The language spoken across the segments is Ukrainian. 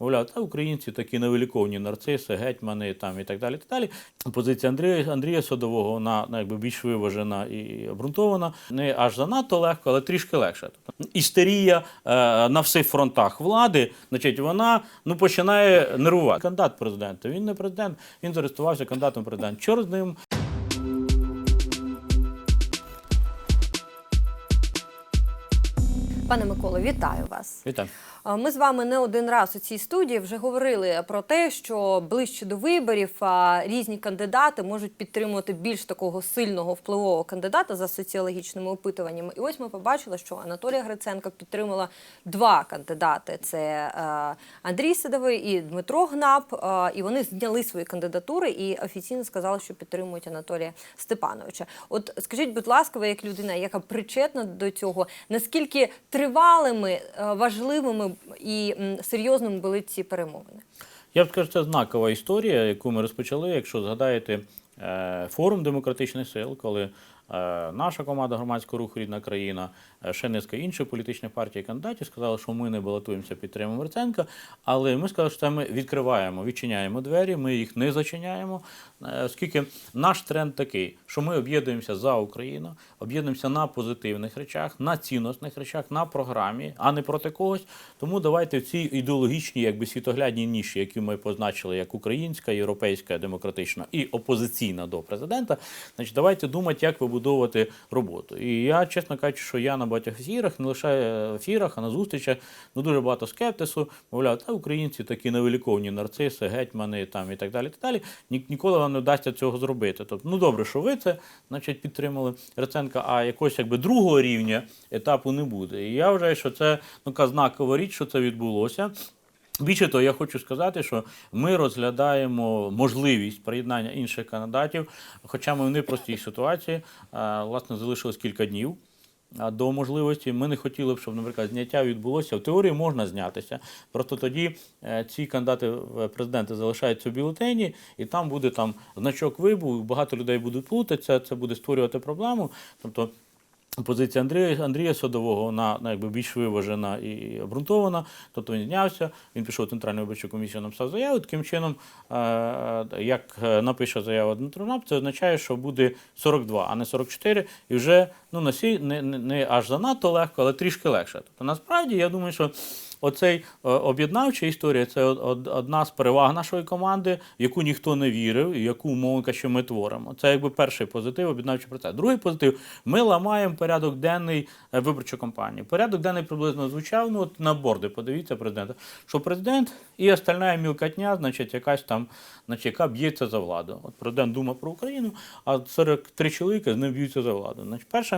мовляв, та українці такі невиліковні нарциси, гетьмани там і так далі. Так далі. Позиція Андрія Андрія Садового вона ну, якби більш виважена і обґрунтована. Не аж занадто легко, але трішки легше. Тобто істерія е, на всіх фронтах влади, значить, вона ну починає нервувати. Кандидат президента. Він не президент, він зареєструвався кандидатом в президент. Чор з ним. Пане Миколо, вітаю вас. Вітаю. Ми з вами не один раз у цій студії вже говорили про те, що ближче до виборів різні кандидати можуть підтримувати більш такого сильного впливового кандидата за соціологічними опитуваннями. І ось ми побачили, що Анатолія Гриценка підтримала два кандидати: це е, Андрій Садовий і Дмитро Гнап. Е, і вони зняли свої кандидатури і офіційно сказали, що підтримують Анатолія Степановича. От скажіть, будь ласка, ви як людина, яка причетна до цього, наскільки тривалими, е, важливими і серйозним були ці перемовини? Я б скажу, це знакова історія, яку ми розпочали. Якщо згадаєте е, форум демократичних сил, коли наша команда громадського руху Рідна країна, е, ще низка інших політичних партій і кандидатів сказали, що ми не балотуємося, підтримуємо Гриценка, але ми сказали, що ми відкриваємо, відчиняємо двері, ми їх не зачиняємо, е, оскільки наш тренд такий, що ми об'єднуємося за Україну, об'єднуємося на позитивних речах, на цінностних речах, на програмі, а не проти когось. Тому давайте в цій ідеологічній, якби світоглядній ніші, які ми позначили як українська, європейська, демократична і опозиційна до президента, значить, давайте думати, як вибудовувати роботу. І я, чесно кажучи, що я на багатьох ефірах, не лише ефірах, а на зустрічах, ну дуже багато скептису, мовляв, та українці такі невиліковні нарциси, гетьмани там і так далі. Так далі. Ні, ніколи вам не вдасться цього зробити. Тобто, ну добре, що ви це значить, підтримали Гриценка, а якогось якби другого рівня етапу не буде. І я вважаю, що це ну, знакова річ, що це відбулося. Більше того, я хочу сказати, що ми розглядаємо можливість приєднання інших кандидатів, хоча ми в непростій ситуації. Власне, залишилось кілька днів. До можливості ми не хотіли б, щоб, наприклад, зняття відбулося. В теорії можна знятися. Просто тоді е, ці кандидати в президенти залишаються в бюлетені, і там буде там значок вибув, багато людей будуть плутатися, це буде створювати проблему. Тобто Позиція Андрія, Андрія Садового вона ну, якби більш виважена і обґрунтована. Тобто він знявся, він пішов в Центральну виборчу комісію, написав заяву. Таким чином, е, як е, напише заява Дмитро Нап, це означає, що буде 42, а не 44, і вже ну, на сі, не, не, не аж занадто легко, але трішки легше. Тобто, насправді, я думаю, що оцей е, об'єднавча історія це од- од- одна з переваг нашої команди, в яку ніхто не вірив, і яку мовника, що ми творимо. Це якби перший позитив, об'єднавчий процес. Другий позитив ми ламаємо порядок денний е, виборчої кампанії. Порядок денний приблизно звучав. Ну от на борди, подивіться президента, що президент і остальна мілкотня, значить, якась там, значить, яка б'ється за владу. От президент думав про Україну, а 43 чоловіка з ним б'ються за владу. Значить, перше,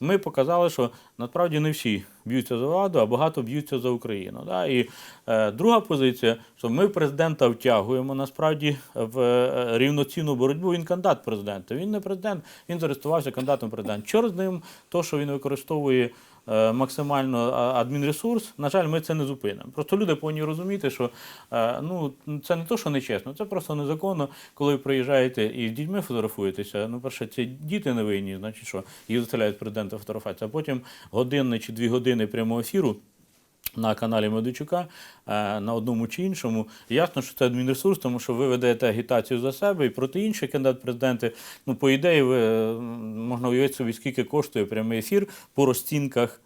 ми показали, що насправді не всі б'ються за владу, а багато б'ються за Україну. Да? І е, друга позиція, що ми президента втягуємо насправді в е, рівноцінну боротьбу. Він кандидат президента. Він не президент, він зареєструвався кандидатом в президент. Чор з ним, то, що він використовує е, максимально адмінресурс, на жаль, ми це не зупинимо. Просто люди повинні розуміти, що е, ну, це не то, що нечесно, це просто незаконно, коли ви приїжджаєте і з дітьми фотографуєтеся. Ну, перше, ці діти не винні, значить, що їх заставляють президента фотографація а потім годинне чи дві години прямого ефіру. На каналі Медведчука е, на одному чи іншому. Ясно, що це адмінресурс, тому що ви ведете агітацію за себе і проти інших кандидат президенти. Ну, по ідеї, ви можна уявити собі, скільки коштує прямий ефір по розцінках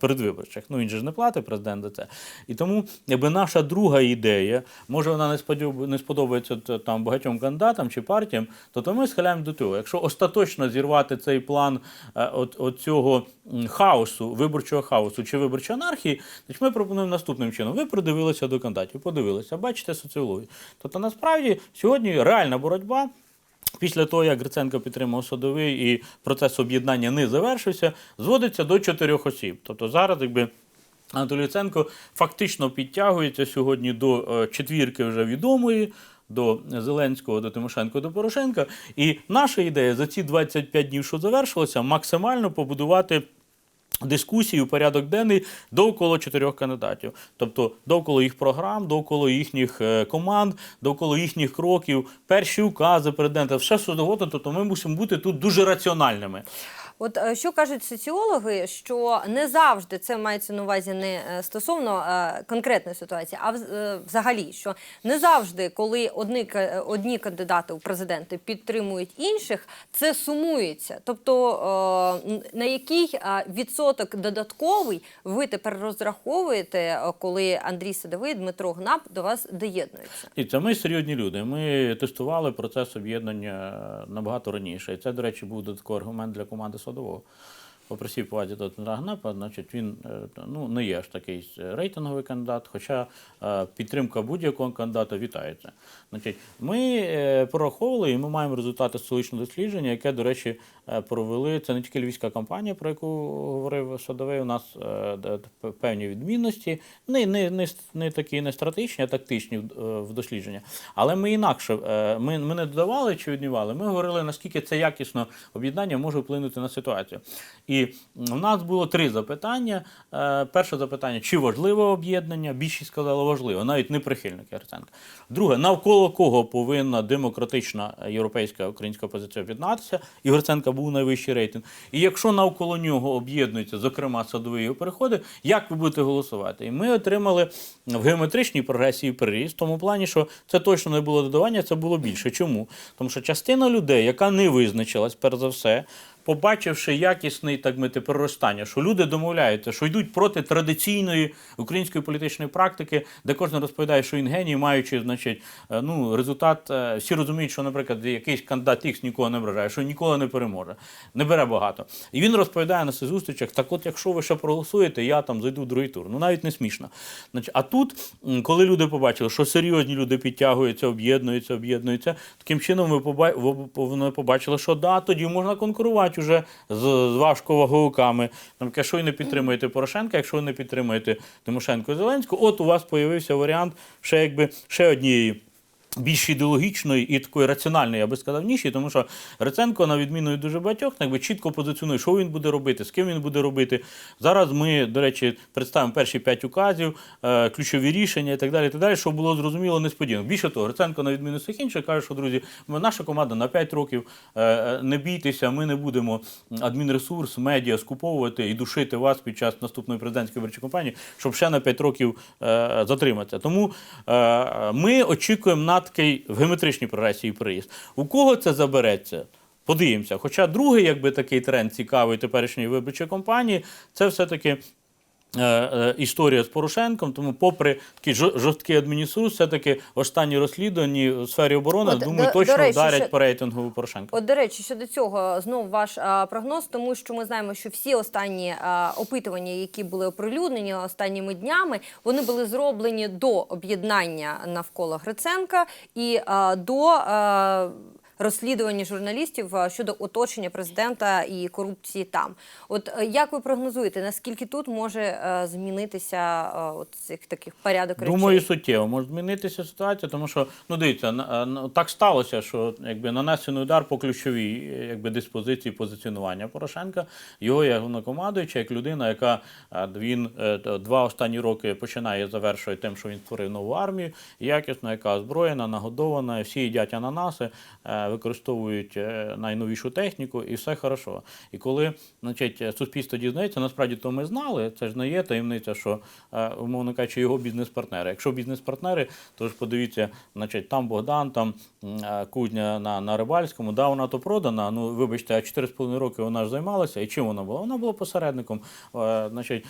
передвиборчих. Ну він же ж не платить президент за це. І тому, якби наша друга ідея, може вона не сподоб- не сподобається там багатьом кандидатам чи партіям, то, то ми схиляємо до того. Якщо остаточно зірвати цей план е, от, цього хаосу, виборчого хаосу чи виборчої анархії, значить ми пропонуємо наступним чином. Ви придивилися до кандидатів, подивилися, бачите соціологію. Тобто насправді сьогодні реальна боротьба. Після того, як Гриценко підтримав Садовий і процес об'єднання не завершився, зводиться до чотирьох осіб. Тобто зараз, якби Анатолій Луценко фактично підтягується сьогодні до е, четвірки вже відомої. До Зеленського, до Тимошенко, до Порошенка. І наша ідея за ці 25 днів, що завершилося, максимально побудувати дискусію, порядок денний довкола чотирьох кандидатів. Тобто довкола їх програм, довкола їхніх е, команд, довкола їхніх кроків, перші укази президента, все що завгодно. Тобто ми мусимо бути тут дуже раціональними. От е, що кажуть соціологи, що не завжди це мається на увазі не е, стосовно е, конкретної ситуації, а взагалі, що не завжди, коли одні, одні кандидати у президенти підтримують інших, це сумується. Тобто на який відсоток додатковий ви тепер розраховуєте, коли Андрій Садовий, Дмитро Гнап до вас доєднуються? І це ми серйозні люди. Ми тестували процес об'єднання набагато раніше. І це, до речі, був додатковий аргумент для команди Садового. Повазі до Дмитра Гнапа, значить, він е, ну, не є ж такий рейтинговий кандидат, хоча е, підтримка будь-якого кандидата вітається. Значить, ми е, пораховували, і ми маємо результати соціологічного дослідження, яке, до речі, провели. Це не тільки львівська кампанія, про яку говорив Садовий. У нас певні відмінності, не, не, не, не такі не стратегічні, а тактичні в, дослідження. Але ми інакше ми, ми не додавали чи віднімали. Ми говорили, наскільки це якісно об'єднання може вплинути на ситуацію. І в нас було три запитання. Е, Перше запитання: чи важливе об'єднання? Більшість сказала важливо, навіть не прихильники Арценка. Друге, навколо кого повинна демократична європейська українська позиція об'єднатися? І Гриценка був найвищий рейтинг. І якщо навколо нього об'єднуються, зокрема садові переходи, як ви будете голосувати? І ми отримали в геометричній прогресії приріст, в тому плані, що це точно не було додавання, це було більше. Чому? Тому що частина людей, яка не визначилась, перш за все, побачивши якісний так мити проростання, що люди домовляються, що йдуть проти традиційної української політичної практики, де кожен розповідає, що він геній, маючи, значить, е, ну результат. е, Всі розуміють, що, наприклад, якийсь кандидат Ікс нікого не вражає, що ніколи не переможе, не бере багато. І він розповідає на цих зустрічах: так, от, якщо ви ще проголосуєте, я там зайду в другий тур. Ну навіть не смішно. Значить, а тут, коли люди побачили, що серйозні люди підтягуються, об'єднуються, об'єднуються, таким чином ви поба- побачили, що да, тоді можна конкурувати вже з, з важковаговиками. Там, що ви не підтримуєте Порошенка, якщо ви не підтримуєте Тимошенко і Зеленського, от у вас з'явився варіант ще якби ще однієї. Більш ідеологічної і такої раціональної, я би сказав, ніші, тому що Гриценко, на відміну від дуже багатьох, якби чітко позиціонує, що він буде робити, з ким він буде робити. Зараз ми, до речі, представимо перші п'ять указів, е, ключові рішення і так далі, так далі, щоб було зрозуміло несподівано. Більше того, Гриценко, на відміну від всіх інших, каже, що друзі, наша команда на 5 років, е, е, не бійтеся, ми не будемо адмінресурс, медіа скуповувати і душити вас під час наступної президентської виборчої кампанії, щоб ще на 5 років затриматися. Тому ми очікуємо на такий в геометричній прогресії приїзд. У кого це забереться? Подивимося. Хоча другий, якби такий тренд цікавий теперішньої виборчої кампанії, це все-таки. Е, е, Історія з Порошенком, тому, попри такий жо- жорсткий адмініструс, все-таки останні розслідування в сфері оборони, От, думаю, до- точно до речі, вдарять ще- по рейтингу Порошенка. От, до речі, щодо цього, знов ваш а, прогноз, тому що ми знаємо, що всі останні а, опитування, які були оприлюднені останніми днями, вони були зроблені до об'єднання навколо Гриценка і а, до. А, Розслідування журналістів щодо оточення президента і корупції там. От е, як ви прогнозуєте, наскільки тут може е, змінитися е, цих таких порядок речей? Думаю, суттєво може змінитися ситуація, тому що ну дивіться, на- так сталося, що якби нанесений удар по ключовій е, якби диспозиції позиціонування Порошенка. Його як головнокомандуючий, як людина, яка е, він е, два останні роки починає завершує тим, що він створив нову армію, якісно, яка озброєна, нагодована, всі їдять ананаси, е, використовують е, найновішу техніку, і все хорошо. І коли значить, суспільство дізнається, насправді то ми знали, це ж не є таємниця, що е, умовно кажучи, його бізнес-партнери. Якщо бізнес-партнери, то ж подивіться, значить, там Богдан, там е, кузня на, на Рибальському, да, вона то продана. Ну, вибачте, а 4,5 роки вона ж займалася. І чим вона була? Вона була посередником. Значить,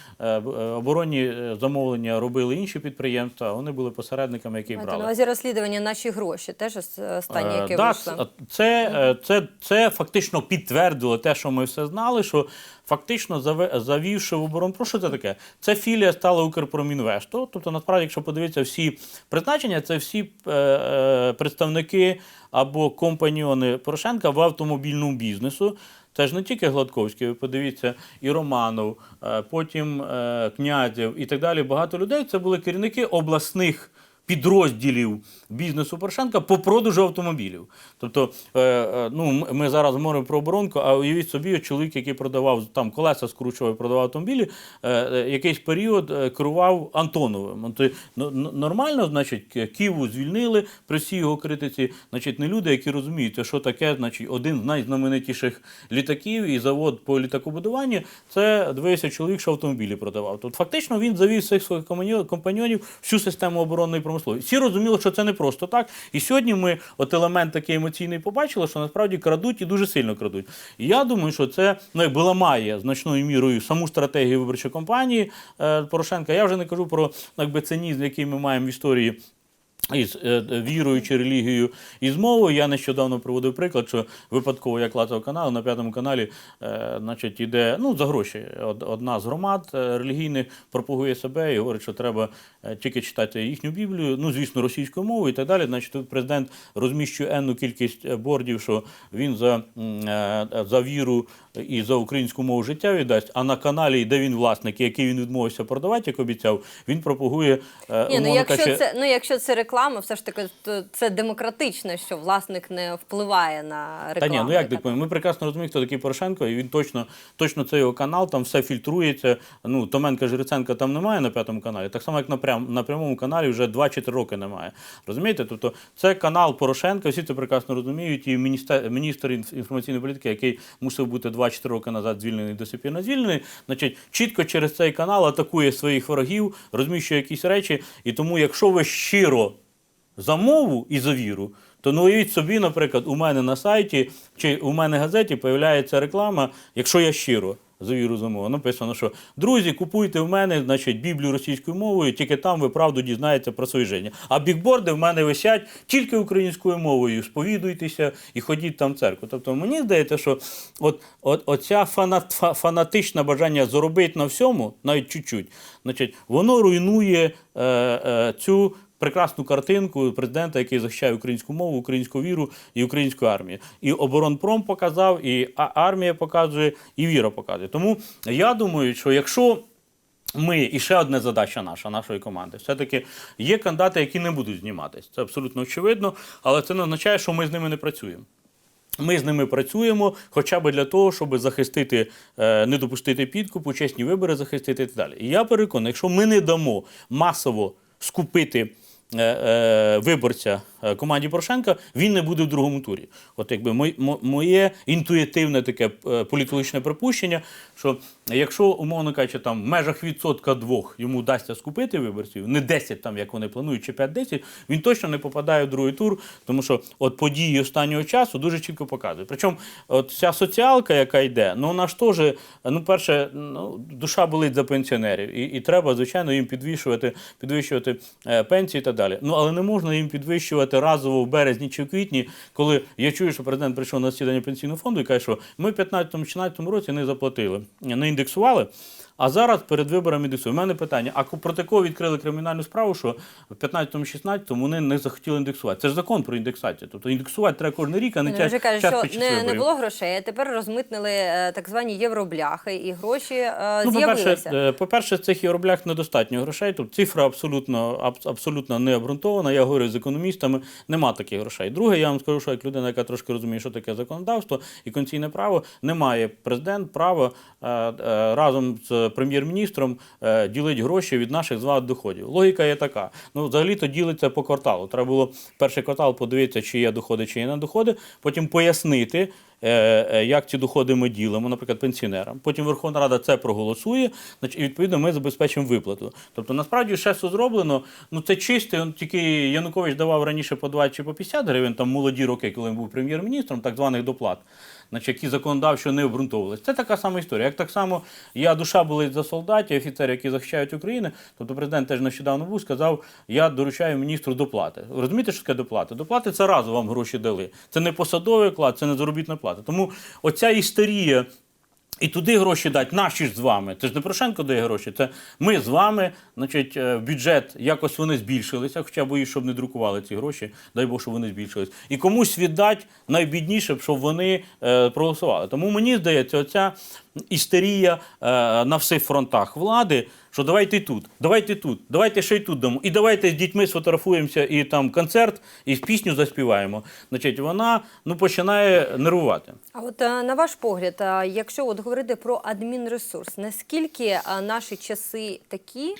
оборонні замовлення робили інші підприємства, вони були посередниками, які Маєте на брали. увазі розслідування наші гроші, теж ос- останнє, яке вийшло. Це, е, це, це фактично підтвердило те, що ми все знали, що фактично завівши в оборонпром, що це таке? Це філія стала Укрпромінвесту. Тобто, насправді, якщо подивитися всі призначення, це всі е, е, представники або компаньйони Порошенка в автомобільному бізнесу. Це ж не тільки Гладковський, ви подивіться, і Романов, е, потім е, Князєв і так далі. Багато людей. Це були керівники обласних підрозділів бізнесу Порошенка по продажу автомобілів. Тобто, е, е, ну, ми зараз говоримо про оборонку, а уявіть собі, чоловік, який продавав там колеса скручував продавав автомобілі, е, якийсь період керував Антоновим. Нормально, значить, Києву звільнили при всій його критиці. Значить, не люди, які розуміють, що таке, значить, один з найзнаменитіших літаків і завод по літакобудуванню, це дивився чоловік, що автомобілі продавав. Тобто, фактично, він завів всіх своїх компаньонів всю систему оборонної промисловості. Всі розуміли, що це не просто так. І сьогодні ми от елемент такий емоційний побачили, що насправді крадуть і дуже сильно крадуть. І я думаю, що це ну, якби ламає значною мірою саму стратегію виборчої кампанії е, Порошенка. Я вже не кажу про ну, якби, цинізм, який ми маємо в історії. Із е, вірою чи релігією і з мовою. Я нещодавно приводив приклад, що випадково я клацав канал на п'ятому каналі, е, значить, іде ну, за гроші. Од- Одна з громад е, релігійних пропагує себе і говорить, що треба е, тільки читати їхню Біблію, ну, звісно, російською мовою і так далі. Значить, тут президент розміщує енну кількість бордів, що він за, за віру і за українську мову життя віддасть. А на каналі, де він власник, який він відмовився продавати, як обіцяв, він пропагує. е, Ні, ну якщо кажучи, це ну якщо це реклама, все ж таки то це демократично, що власник не впливає на Та ні, ну як так? Ми прекрасно розуміємо, хто такий Порошенко, і він точно, точно це його канал, там все фільтрується. Ну, Томенка Жириценка там немає на п'ятому каналі, так само, як на, прям, на прямому каналі вже 2 чи 3 роки немає. Розумієте? Тобто це канал Порошенка, всі це прекрасно розуміють, і міністр, міністр інформаційної політики, який мусив бути 2-4 роки назад звільнений не звільнений, значить, чітко через цей канал атакує своїх ворогів, розміщує якісь речі. І тому, якщо ви щиро за мову і за віру, то ну уявіть собі, наприклад, у мене на сайті чи у мене газеті появляється реклама, якщо я щиро за віру за написано, що друзі, купуйте в мене значить, Біблію російською мовою, тільки там ви правду дізнаєтеся про своє життя. А бікборди в мене висять тільки українською мовою. Сповідуйтеся і ходіть там в церкву. Тобто мені здається, що от, от, оця фанат, фанатичне бажання заробити на всьому, навіть чуть-чуть, значить, воно руйнує е, е, цю прекрасну картинку президента, який захищає українську мову, українську віру і українську армію. І оборонпром показав, і армія показує, і віра показує. Тому я думаю, що якщо ми і ще одна задача наша, нашої команди. Все-таки є кандидати, які не будуть зніматись. Це абсолютно очевидно, але це не означає, що ми з ними не працюємо. Ми з ними працюємо хоча б для того, щоб захистити, е, не допустити підкупу, чесні вибори захистити і так далі. І я переконаний, якщо ми не дамо масово скупити виборця е, команді Порошенка, він не буде в другому турі. От якби моє інтуїтивне таке е, політологічне припущення, що якщо, умовно кажучи, там в межах відсотка двох йому вдасться скупити виборців, не 10, там, як вони планують, чи 5-10, він точно не попадає в другий тур, тому що от події останнього часу дуже чітко показують. Причому от ця соціалка, яка йде, ну вона ж теж, ну, перше, ну, душа болить за пенсіонерів, і, і треба, звичайно, їм підвищувати, підвищувати е, пенсії і так далі. Ну, але не можна їм підвищувати разово в березні чи в квітні, коли я чую, що президент прийшов на засідання пенсійного фонду і каже, що ми в 15-16 році не заплатили, не індексували. А зараз перед виборами індексують. У мене питання: а проти кого відкрили кримінальну справу, що в 15-16 вони не захотіли індексувати? Це ж закон про індексацію. Тобто індексувати треба кожен рік, а не Ну, час, вже кажуть, час що під час не, не було грошей, а тепер розмитнили е, так звані євробляхи, і гроші е, Ну, з'явилися. е, по-перше, цих євроблях недостатньо грошей. Тобто цифра абсолютно, аб- абсолютно не обґрунтована. Я говорю з економістами, нема таких грошей. Друге, я вам скажу, що як людина, яка трошки розуміє, що таке законодавство і конституційне право, не має президент права е, е, разом з прем'єр-міністром ділить гроші від наших з вами доходів. Логіка є така. Ну, взагалі-то ділиться по кварталу. Треба було перший квартал подивитися, чи є доходи, чи є не доходи, потім пояснити. Е, е, Як ці доходи ми ділимо, наприклад, пенсіонерам. Потім Верховна Рада це проголосує, і відповідно ми забезпечимо виплату. Тобто, насправді ще все зроблено. Ну це чисте. Тільки Янукович давав раніше по 20 чи по 50 гривень, там молоді роки, коли він був прем'єр-міністром, так званих доплат. Значить, які законодавчо не обґрунтовувалися. Це така сама історія. Як так само я душа болить за солдатів, офіцерів, які захищають Україну. Тобто президент теж нещодавно був, сказав, я доручаю міністру доплати. Розумієте, що таке доплати? Доплати це разово вам гроші дали. Це не посадовий оклад, це не заробітна плата. Тому оця істерія. І туди гроші дати, наші ж з вами. Це ж не Порошенко дає гроші, це ми з вами, значить, е, бюджет якось вони збільшилися, хоча боюсь, щоб не друкували ці гроші, дай Бог, щоб вони збільшились. І комусь віддати найбідніше, щоб вони е, проголосували. Тому мені здається, оця істерія е, на всіх фронтах влади, що давайте тут, давайте тут, давайте ще й тут дамо, і давайте з дітьми сфотографуємося і там концерт, і пісню заспіваємо. Значить, вона ну, починає нервувати. А от е, на ваш погляд, е, якщо от говорити про адмінресурс, наскільки наші часи такі,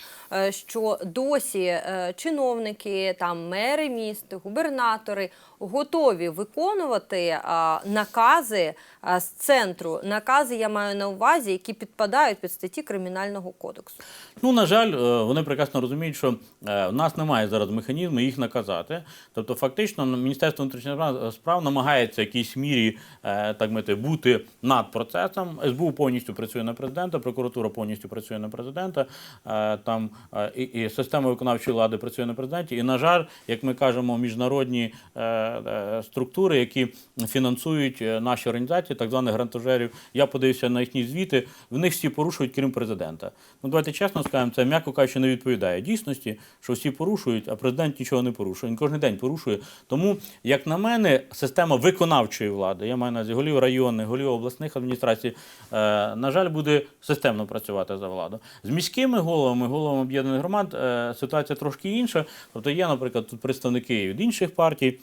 що досі чиновники, там мери міст, губернатори готові виконувати накази з центру, накази я маю на увазі, які підпадають під статті кримінального кодексу? Ну, на жаль, е, вони прекрасно розуміють, що е, в нас немає зараз механізму їх наказати. Тобто, фактично, Міністерство внутрішніх справ- справ намагається в якійсь мірі е, так мити, бути над процесом. СБУ повністю працює на президента, прокуратура повністю працює на президента, е, там е, і, і система виконавчої влади працює на президенті. І, на жаль, як ми кажемо, міжнародні е, е, структури, які фінансують е, наші організації, так званих грантожерів, я подивився на їхні звіти, в них всі порушують, крім президента. Ну, давайте чесно скажемо, це м'яко кажучи, не відповідає дійсності, що всі порушують, а президент нічого не порушує. Він кожен день порушує. Тому, як на мене, система виконавчої влади, я маю на увазі голів районних, голів обласних адміністрацій, е, на жаль, буде системно працювати за владу. З міськими головами, головами об'єднаних громад е, ситуація трошки інша. Тобто є, наприклад, тут представники від інших партій.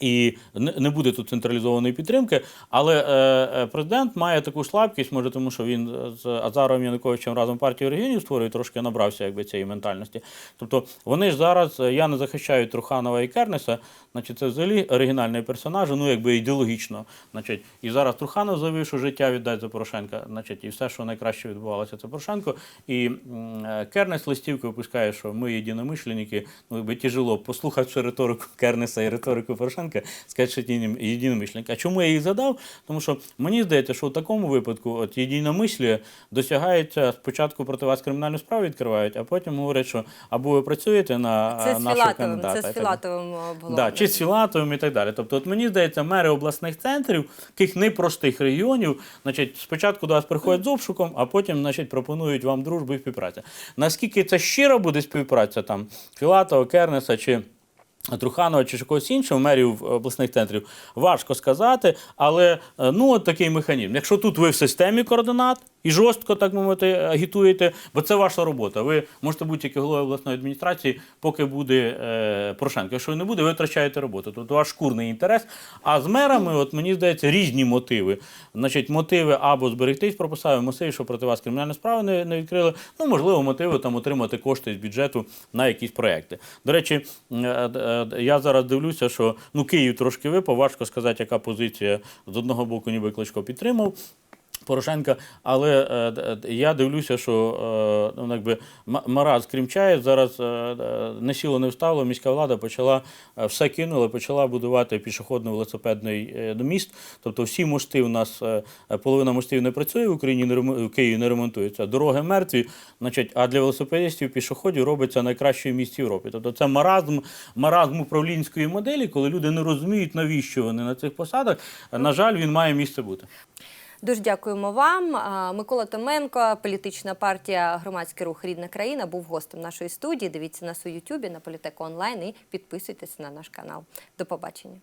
І не буде тут централізованої підтримки, але е, е, президент має таку слабкість, може, тому що він з Азаровим Януковичем разом партію регіонів створює, трошки набрався якби цієї ментальності. Тобто вони ж зараз, е, я не захищаю Труханова і Кернеса, значить, це взагалі оригінальний персонаж, ну якби ідеологічно. Значить, і зараз Труханов заявив, що життя віддасть за Порошенка, значить, і все, що найкраще відбувалося, це Порошенко. І е, Кернес листівки випускає, що ми єдиномишленники, ну якби тяжело послухавши риторику Кернеса і риторику Порошенка, сказати, що А чому я їх задав? Тому що мені здається, що в такому випадку от єдиномислі досягається спочатку проти вас кримінальну справу відкривають, а потім говорять, що або ви працюєте на Це нашого Філатовим, кандидата. це з. Філатовим було. Да, чи з Філатовим і так далі. Тобто, от мені здається, мери обласних центрів, таких непростих регіонів, значить, спочатку до вас приходять з обшуком, а потім значить, пропонують вам дружбу і співпрацю. Наскільки це щира буде співпраця там Філатова, Кернеса чи. Труханова чи когось іншого, мерів обласних центрів, важко сказати, але е, ну от такий механізм. Якщо тут ви в системі координат і жорстко, так мовити, агітуєте, бо це ваша робота. Ви можете бути тільки головою обласної адміністрації, поки буде е, Порошенко. Якщо не буде, ви втрачаєте роботу. Тобто ваш шкурний інтерес. А з мерами, от мені здається, різні мотиви. Значить, мотиви або зберегтись про посаду, що проти вас кримінальну справу не, не відкрили. Ну, можливо, мотиви там отримати кошти з бюджету на якісь проекти. До речі, е, е, я зараз дивлюся, що ну Київ трошки випав. Важко сказати, яка позиція з одного боку, ніби Кличко підтримав. Порошенка, але е, я дивлюся, що е, ну, якби м- Мараз Кримчаєв зараз е, не сіло, не встало. Міська влада почала е, все кинула, почала будувати пішохідний велосипедний е, міст. Тобто всі мости у нас е, половина мостів не працює в Україні, не в Києві не ремонтуються. Дороги мертві. Значить, а для велосипедистів пішоходів робиться найкраще в місті Європі. Тобто це маразм, маразм управлінської моделі, коли люди не розуміють, навіщо вони на цих посадах. На жаль, він має місце бути. Дуже дякуємо вам. Микола Томенко, політична партія Громадський рух Рідна країна, був гостем нашої студії. Дивіться нас у Ютубі на політеку онлайн і підписуйтесь на наш канал. До побачення.